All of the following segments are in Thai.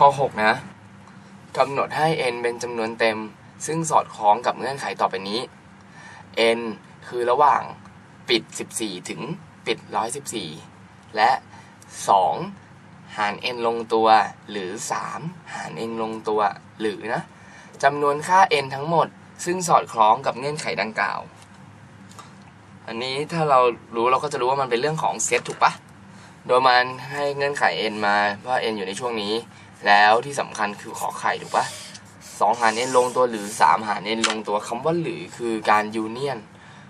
ข้อ 6 นะกำหนดให้ n เป็นจำนวนเต็ม ซึ่งสอดคล้องกับเงื่อนไขต่อไปนี้ n คือระหว่างปิด 14 ถึงปิด 114 และ 2 หาร n ลงตัว หรือ 3 หาร n ลงตัว หรือนะจำนวนค่า n ทั้งหมด ซึ่งสอดคล้องกับเงื่อนไขดังกล่าว อันนี้ถ้าเรารู้เราก็จะรู้ว่ามันเป็นเรื่องของเซตถูกปะโดยมันให้เงื่อนไข n มาว่า n อยู่ในช่วงนี้ แล้วที่สำคัญคือขอไข่ถูกปะสองหาร n ลงตัวหรือสามหาร n ลงตัวคำว่าหรือคือการยูเนียน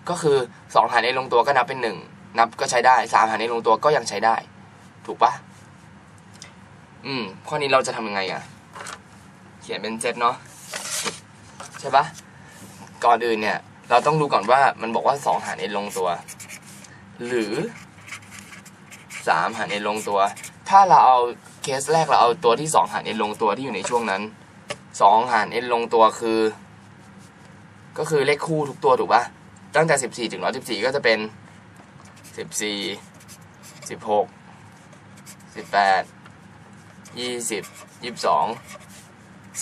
ก็คือสองหาร n ลงตัวก็นับเป็นหนึ่งนับก็ใช้ได้สามหาร n ลงตัวก็ยังใช้ได้ ถูกปะอืมข้อนี้เราจะทำยังไงอะเขียนเป็นเซตเนาะใช่ปะก่อนอื่นเนี่ย เราต้องดูก่อนว่ามันบอกว่าสองหาร n ลงตัว หรือสามหาร n ลงตัว ถ้าเราเอา เคสแรกเราเอาตัวที่สองหาร n ลงตัวที่อยู่ในช่วงนั้นสองหาร n ลงตัวคือ ก็คือเลขคู่ทุกตัวถูกปะตั้งแต่สิบสี่ถึงร้อยสิบสี่ก็จะเป็นสิบสี่สิบหกสิบแปดยี่สิบยี่สิบสอง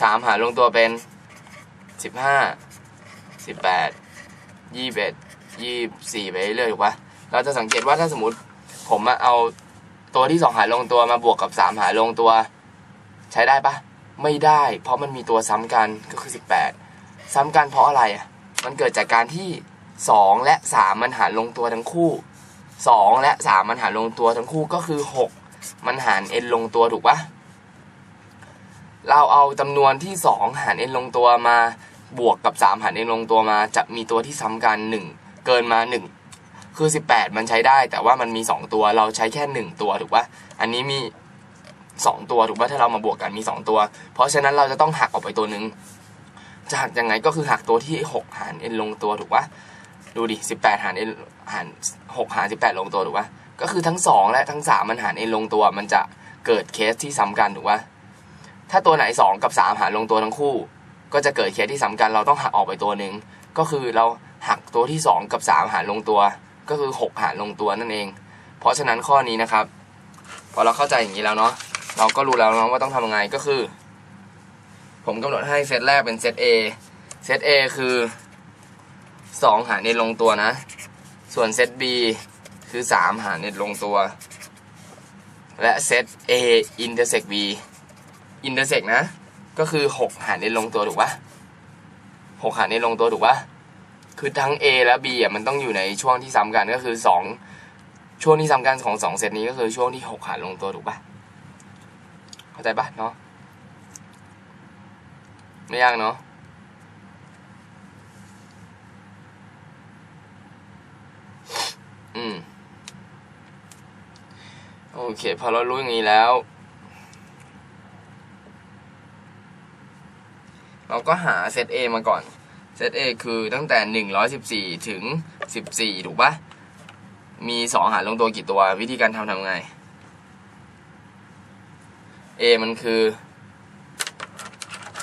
สามหารลงตัวเป็นสิบห้าสิบแปดยี่สิบเอ็ดยี่สี่ไปเรื่อยถูกปะเราจะสังเกตว่าถ้าสมมติผมอะเอา ตัวที่สองหารลงตัวมาบวกกับสามหารลงตัว ใช้ได้ปะไม่ได้ เพราะมันมีตัวซ้ำกันก็คือสิบแปดซ้ำกันเพราะอะไรอะมันเกิดจากการที่สองและสามมันหารลงตัวทั้งคู่สองและสามมันหารลงตัวทั้งคู่ก็คือหกมันหารเอ็นลงตัวถูกปะเราเอาจำนวนที่สองหารเอ็นลงตัวมาบวกกับสามหารเอ็นลงตัวมาจะมีตัวที่ซ้ำกันหนึ่งเกินมาหนึ่ง คือ 18 มันใช้ได้ แต่ว่ามันมี 2 ตัวเราใช้แค่ 1 ตัวถูกปะอันนี้มี 2 ตัวถูกปะถ้าเรามาบวกกันมี 2 ตัว เพราะฉะนั้นเราจะต้องหักออกไปตัวหนึ่งจะหักยังไงก็คือหักตัวที่ 6 หาร n ลงตัวถูกปะดูดิ 18 หาร n หาร6หาร 18 ลงตัวถูกปะก็คือทั้ง 2 และทั้ง 3 มันหาร n ลงตัว มันจะเกิดเคสที่ซ้ำกันถูกปะถ้าตัวไหน 2 กับ 3 หารลงตัวทั้งคู่ ก็จะเกิดเคสที่ซ้ำกันเราต้องหักออกไปตัวหนึ่งก็คือเราหักตัวที่ 2 กับ 3 หารลงตัว ก็คือ 6 หารลงตัวนั่นเอง เพราะฉะนั้นข้อนี้นะครับ พอเราเข้าใจอย่างนี้แล้วเนาะเราก็รู้แล้วเนาะว่าต้องทำยังไงก็คือ ผมกำหนดให้เซตแรกเป็นเซต A เซต A คือ 2 หารเน็ตลงตัวนะ ส่วนเซต B คือ 3 หารเน็ตลงตัว และเซต A intersect B intersect นะ ก็คือ 6 หารเน็ตลงตัวถูกปะ6หารเน็ตลงตัวถูกปะ คือทั้ง A และ B อะมันต้องอยู่ในช่วงที่ซ้ำกันก็คือสองช่วงที่ซ้ำกันของสองเซตนี้ก็คือช่วงที่หกหารลงตัวถูกปะเข้าใจปะเนาะไม่ยากเนาะอืม โอเค พอเรารู้อย่างนี้แล้ว เราก็หาเซต A มาก่อน เซต A คือตั้งแต่ 114 ถึง 14 ถูกปะมี 2 หารลงตัวกี่ตัว วิธีการทำทำไง A มันคือ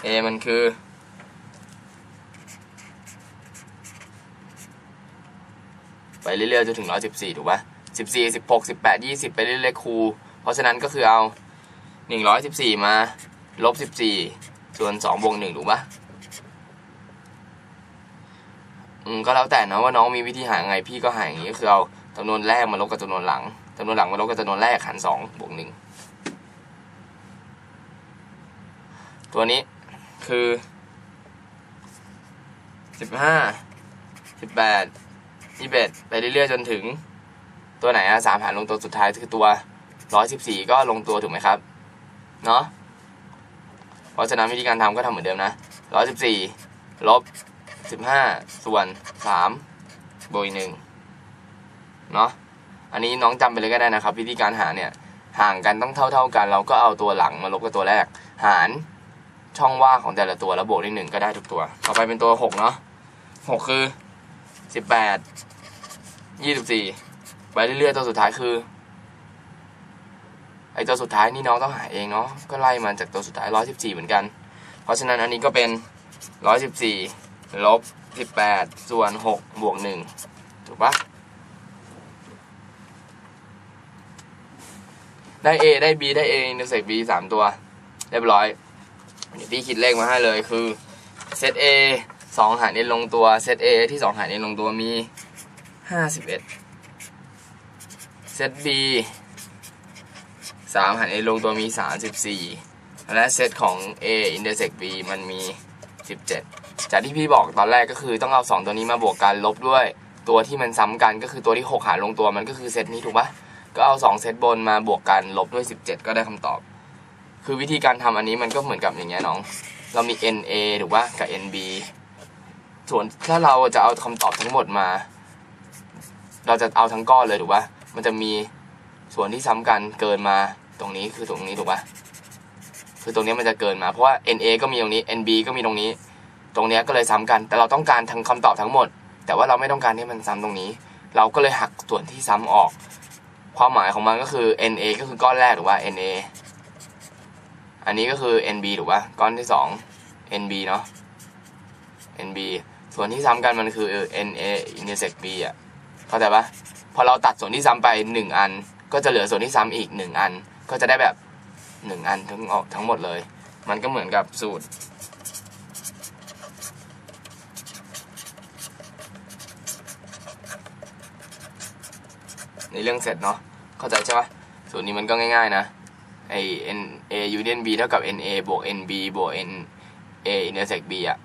A มันคือ ไปเรื่อยๆจนถึง 114 ถูกปะ14 16 18 20 ไปเรื่อยๆ คู เพราะฉะนั้นก็คือเอา 114 มา ลบ 14 ส่วน 2 บวก 1 ถูกปะ อืมก็แล้วแต่นะว่าน้องมีวิธีหาไงพี่ก็หาอย่างนี้ก็คือเอาจำนวนแรกมาลบกับจำนวนหลังจำนวนหลังมาลบกับจำนวนแรกหารสองบวกหนึ่งตัวนี้คือสิบห้าสิบแปดยี่สิบเอ็ดไปเรื่อยๆจนถึง ตัวไหนอะสามหารลงตัวสุดท้ายคือตัวร้อยสิบสี่ก็ลงตัวถูกไหมครับ เนาะเพราะฉะนั้นวิธีการทำก็ทำเหมือนเดิมนะร้อยสิบสี่ลบ สิบห้าส่วนสามบวกอีกหนึ่งเนาะอันนี้น้องจำไปเลยก็ได้นะครับ วิธีการหาเนี่ยห่างกันต้องเท่าเท่าๆกัน เราก็เอาตัวหลังมาลบกับตัวแรก หารช่องว่างของแต่ละตัวแล้วบวกด้หนึ่งก็ได้ทุกตัว ต่อไปเป็นตัวหกเนาะหกคือสิบแปดยี่สิบสี่ไปเรื่อยๆตัวสุดท้ายคือไอตัวสุดท้ายนี่น้องต้องหาเองเนาะก็ไล่มาจากตัวสุดท้ายร้อยสิบสี่เหมือนกัน เพราะฉะนั้นอันนี้ก็เป็นร้อยสิบสี่ ลบสิบแปดส่วนหกบวกหนึ่งถูกปะได้ A ได้ B ได้ A อินเตอร์เซก B สามตัว เรียบร้อย เดี๋ยวพี่คิดเลขมาให้เลยคือเซต A สองหาร n ลงตัวเซต A ที่สองหาร n ลงตัวมีห้าสิบเอ็ดเซต B สามหาร n ลงตัวมีสามสิบสี่และเซตของ A intersect B มันมีสิบเจ็ด จากที่พี่บอกตอนแรกก็คือต้องเอาสองตัวนี้มาบวกกันลบด้วย ตัวที่มันซ้ำกันก็คือตัวที่หกหารลงตัวมันก็คือเซตนี้ถูกปะก็เอาสองเซตบนมาบวกกันลบด้วยสิบเจ็ดก็ได้คำตอบ คือวิธีการทำอันนี้มันก็เหมือนกับอย่างเงี้ยน้อง เรามี NA ถูกปะกับ NB ส่วนถ้าเราจะเอาคำตอบทั้งหมดมา เราจะเอาทั้งก้อนเลยถูกปะมันจะมีส่วนที่ซ้ำกันเกินมาตรงนี้คือตรงนี้ถูกปะคือตรงนี้มันจะเกินมาเพราะว่า NA ก็มีตรงนี้ NB ก็มีตรงนี้ ตรงนี้ก็เลยซ้ำกัน แต่เราต้องการทั้งคำตอบทั้งหมด แต่ว่าเราไม่ต้องการให้มันซ้ำตรงนี้ เราก็เลยหักส่วนที่ซ้ำออก ความหมายของมันก็คือ NA ก็คือก้อนแรกถูกปะ NA อันนี้ก็คือ NB ถูกปะก้อนที่สอง NB เนาะ NB ส่วนที่ซ้ำกันมันคือ NA intersect B อะเข้าใจปะพอเราตัดส่วนที่ซ้ำไปหนึ่งอัน ก็จะเหลือส่วนที่ซ้ำอีกหนึ่งอัน ก็จะได้แบบหนึ่งอันทั้งออกทั้งหมดเลย มันก็เหมือนกับสูตร ในเรื่องเสร็จเนาะเข้าใจใช่ปะสูตรนี้มันก็ง่ายๆนะไอ n a union b เท่ากับ n a บวก n b บวก n a intersect b อะ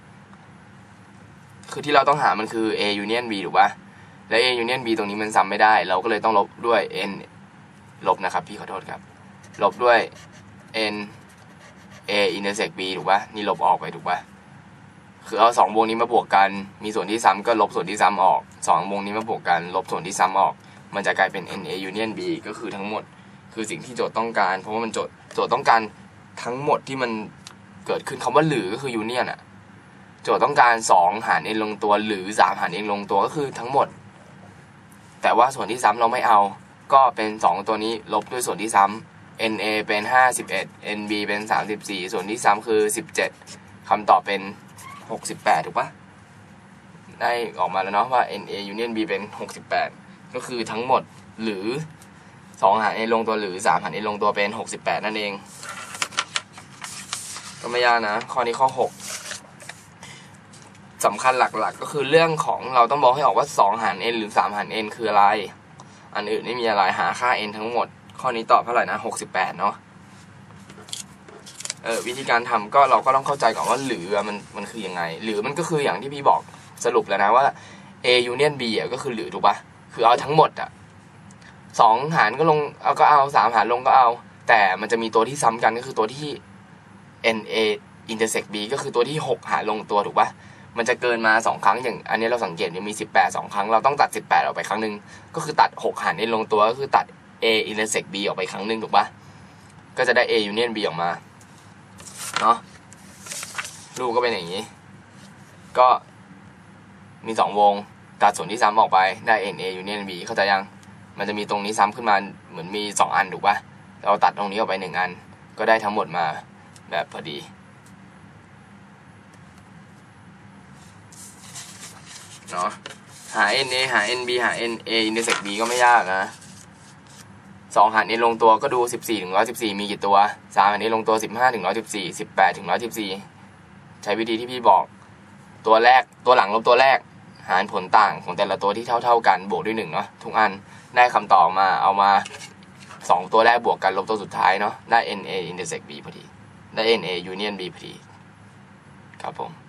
คือที่เราต้องหามันคือ a union b ถูกปะและ a union b ตรงนี้มันซ้ำไม่ได้ เราก็เลยต้องลบด้วย n ลบนะครับพี่ขอโทษครับ ลบด้วย n a intersect b ถูกปะนี่ลบออกไปถูกปะคือเอาสองวงนี้มาบวกกัน มีส่วนที่ซ้ำก็ลบส่วนที่ซ้ำออกสองวงนี้มาบวกกัน ลบส่วนที่ซ้ำออก มันจะกลายเป็น n a union b ก็คือทั้งหมด คือสิ่งที่โจทย์ต้องการ เพราะว่ามันโจทย์โจทย์ต้องการทั้งหมดที่มันเกิดขึ้นคำว่าหรือก็คือยูเนียนอะโจทย์ต้องการสองหาร n ลงตัว หรือสามหาร n ลงตัวก็คือทั้งหมด แต่ว่าส่วนที่ซ้ำเราไม่เอา ก็เป็นสองตัวนี้ลบด้วยส่วนที่ซ้ำ n a เป็นห้าสิบเอ็ด n b เป็นสามสิบสี่ส่วนที่ซ้ำคือสิบเจ็ดคำตอบเป็นหกสิบแปดถูกปะได้ออกมาแล้วเนาะว่า n a union b เป็นห ก็คือทั้งหมดหรือสองหาร n ลงตัวหรือสามหาร n ลงตัวเป็นหกสิบแปดนั่นเอง ก็ไม่ยากนะ ข้อนี้ข้อหกสำคัญหลักๆ ก็คือเรื่องของเราต้องบอกให้ออกว่าสองหาร n หรือสามหาร n คืออะไร อันอื่นไม่มีอะไรหาค่า n ทั้งหมด ข้อนี้ตอบเท่าไหร่นะหกสิบแปดเนาะเออวิธีการทำก็เราก็ต้องเข้าใจก่อนว่าหรือมันมันคือยังไง หรือมันก็คืออย่างที่พี่บอกสรุปแล้วนะว่า a union b ก็คือหรือถูกปะ คือเอาทั้งหมดอะสองหารก็ลงเอาก็เอาสามหารลงก็เอา แต่มันจะมีตัวที่ซ้ำกันก็คือตัวที่ n a intersect b ก็คือตัวที่หกหารลงตัวถูกปะมันจะเกินมาสองครั้งอย่าง อันนี้เราสังเกตเนี่ยมีสิบแปดสองครั้งเราต้องตัดสิบแปดออกไปครั้งหนึ่งก็คือตัดหกหาร n ลงตัวก็คือตัด a intersect b ออกไปครั้งหนึ่งถูกปะก็จะได้ a union b ออกมาเนาะรูปก็เป็นอย่างนี้ ก็มีสองวง ตัดส่วนที่ซ้ำออกไปได้ n a union b เข้าใจยัง มันจะมีตรงนี้ซ้ำขึ้นมาเหมือนมีสองอันถูกปะเราตัดตรงนี้ออกไปหนึ่งอัน ก็ได้ทั้งหมดมาแบบพอดีเนาะหา NA หา NB หา NA intersect B ก็ไม่ยากนะสองหาร N ลงตัวก็ดู 14ถึง114 มีกี่ตัวสามหาร N ลงตัว 15ถึง114 18ถึง114 ใช้วิธีที่พี่บอก ตัวแรกตัวหลังลบตัวแรก หารผลต่างของแต่ละตัวที่เท่า ๆ กันบวกด้วยหนึ่งเนาะทุกอันได้คำตอบมาเอามาสองตัวแรกบวกกันลบตัวสุดท้ายเนาะได้ NA intersect B พอดีได้ NA union B พอดีครับผม